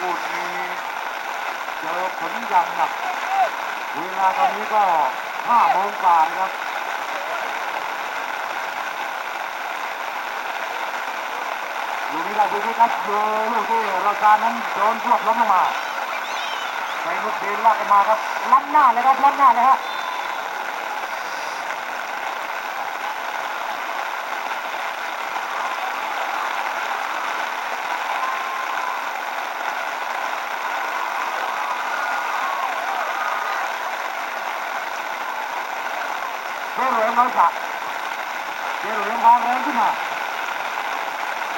กูดมีเจอผลอย่างหนัก เวลาตอนนี้ก็ห้าโมงกว่านะครับลูกนี้ได้ดูไหมครับดูลูกที่ราชานั้นโดนพวกล้มลงมาไปนุกเดนลากกันมาครับล้ำหน้าเลยครับล้ำหน้าเลยฮะ เจโรเอ็มร้อยสักเจรเอ็มพาแรงขึ้นมา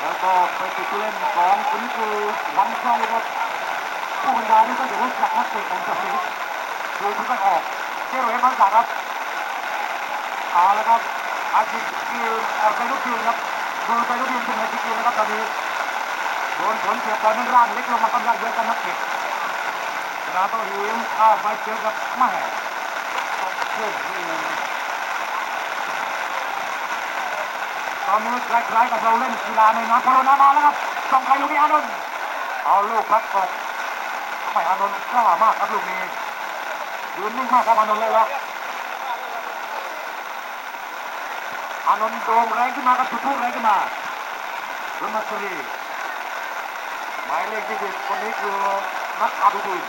แล้วก็ไปติดผู้เล่นของคุณคือวันชัยครับผู้บรรยายนี่ก็จะรู้จักนักเตะของตัวนี้ดูที่ก็ออกเจโรเอ็มร้อยสักครับเอาละครับอาชีพคือออกไปลูกทีมครับดูไปลูกทีมเป็นอาชีพนะครับตอนนี้โดนผลเสียบอลนั้นร่างเล็กลงมากำลังเยอะกันนักเตะดาโต้หิมเข้าไปเจอกับแม่โอ้โตอนนี้คล้ายๆกับเราเล่นกีฬาในน้ำโคโรนามาแล้วครับส่งไปลูกนี้อานนท์เอาลูกพัดตกไม่อานนท์กล้ามากครับลูกนี้ยืนนิ่งมากครับอานนท์เลยล้วอานนท์โด่งแรงขึ้นมาครับจุดพุ่งแรงขึ้นมารุมัสรีหมายเลขที่สิบคนนี้คือนักอาบุบุย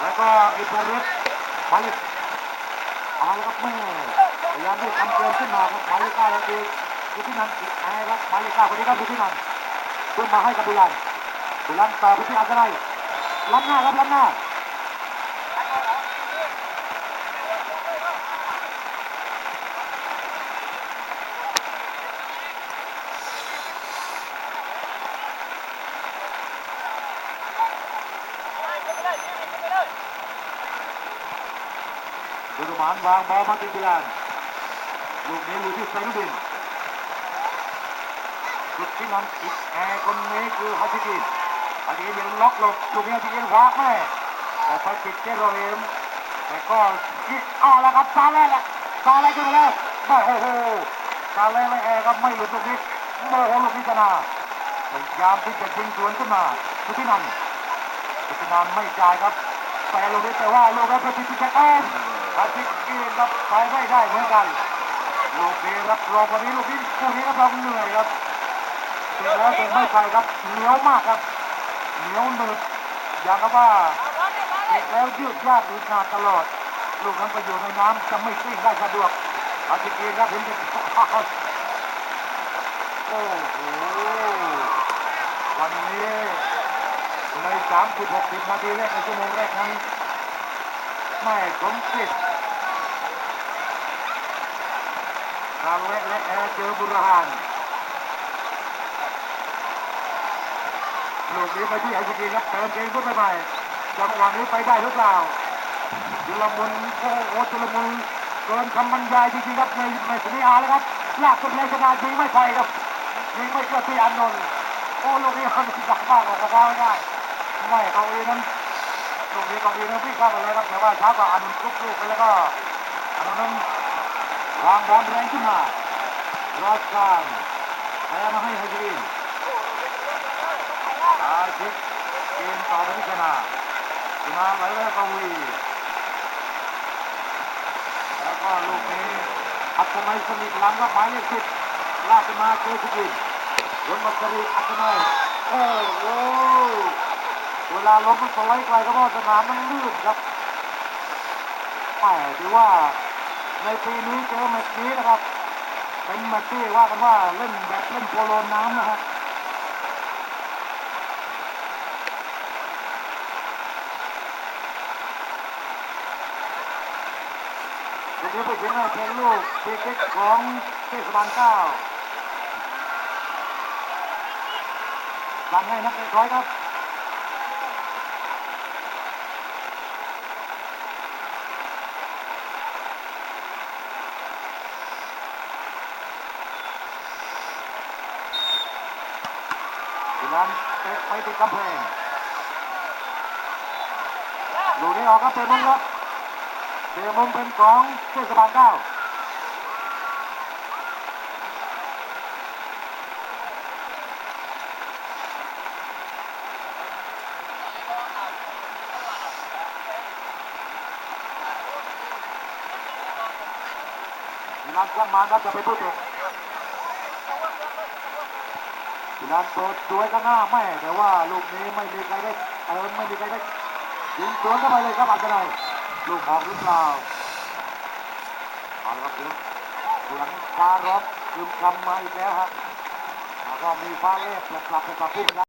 แล้วก็อิบริสมาลิกเอาละครับแม่พยายามที่ทำเกมขึ้นมาครับหมายเลขเก้าแล้วคือ ดูที่นั่นอีกไงครับหมายเลขเก้าคนนี้ครับดูที่นั่นขึ้นมาให้กับบุรันบุรันต่อไปที่อัศนัยล้ำหน้าครับล้ำหน้าดูดูหมานวางบอลมาที่บุรันลูกนี้อยู่ที่ไซนุบิน จุดที่นั้นอีกแอร์คนนี้คือฮัจิกินฮัจิกินยังล็อกหลบจุดนี้ฮัจิกินวาแม่แต่ไปติดเจโรเอมแต่ก็ยิเอาล้วครับซาเล่แหละซาเล่ขึ้นมาแล้วโอ้โหซาเล่และแอร์ครับไม่หลุดลูกนี้โมโหลูกนี้ชนะพยายามที่จะยิงสวนขึ้นมาจุดที่นั้นจุดที่นั้นไม่จ่ายครับแต่ลูกนี้แต่ว่าลูกนั้นเป็นที่จะเอ็นฮัจิกินครับไปไม่ได้เหมือนกันลูกนี้รับรองวันนี้ลูกนี้คู่นี้รับรองเหนื่อยครับ แล้วเสร็จไม่ใส่ครับเหนียวมากครับเหนียวหนึบอย่างกับว่าเสร็จแล้วยืดยาดดูนาตลอด ลูกนั้นไปอยู่ในน้ำจะไม่ซิ่งได้สะดวกอาทิตย์นี้ครับเห็นจะโอ้โหวันนี้ใน30 60นาทีแรกในชั่วโมงแรกนั้นไม่สมคิดทางเล็กและแอร์เจอบุรหาน ลูกนี้ไปที่ไอซีกีครับเติมเกมขึ้นไปใหม่จังหวะนี้ไปได้หรือเปล่าจุลมุนโอ้โหจุลมุนเกินคำบรรยายจริงๆครับในในสนีอาแล้วครับลากสุดเลยชนะยิงไม่ไปครับยิงไม่เชื่อที่อานนท์โอ้ลูกนี้มันดักมากออกกระเพาไม่ได้ไม่เขาเองนั้นลูกนี้เขาเองนั้นพี่เข้าไปเลยครับแต่ว่าช้ากว่าอานนท์ทุกลูกไปแล้วก็อานนท์นั้นวางบอลแรงขึ้นมารอดการแพ้มาให้ไฮจีน อาชิตเกมต่อไปที่ชนะชนะไหลแรกกวีแล้วก็ลูกนี้อัศนัยสนิทล้ำครับหมายเลขสิบลากมาเจอสุกินรถมัสรีอัศนัยโอ้โหเวลาล้มมันสไลด์ไกลก็เพราะสนามมันลื่นครับแต่ถือว่าในปีนี้เจอแมตช์นี้นะครับ เป็นแมตช์ที่ว่ากันว่าเล่นแบบเล่นโปโลน้ำนะฮะลู กนี้ไปถึงว่าเป็นลูกฟรีคิกของเทศบาลเก้าดังให้นักเตะถอยครับทีนั้นเตะไปติดกำแพงลูกนี้ออกครับเตะมุมครับ เตะมุมเป็นของเทศบาลเก้านันข้างมานะจะไปพูดเด็กนันโดดสวยางหน้าแม่แต่ว่าลูกนี้ไม่มีใครได้เออไม่มีใครได้ยิงสวนเข้าไปเลยครับอาจารย์ ลูกของหรือเปล่าเอาละครับเสียงเสียงฟ้าร้องคืมคำมาอีกแล้วฮะแล้วก็มีฟ้าเล็บกลับไปกับพุ่งนะ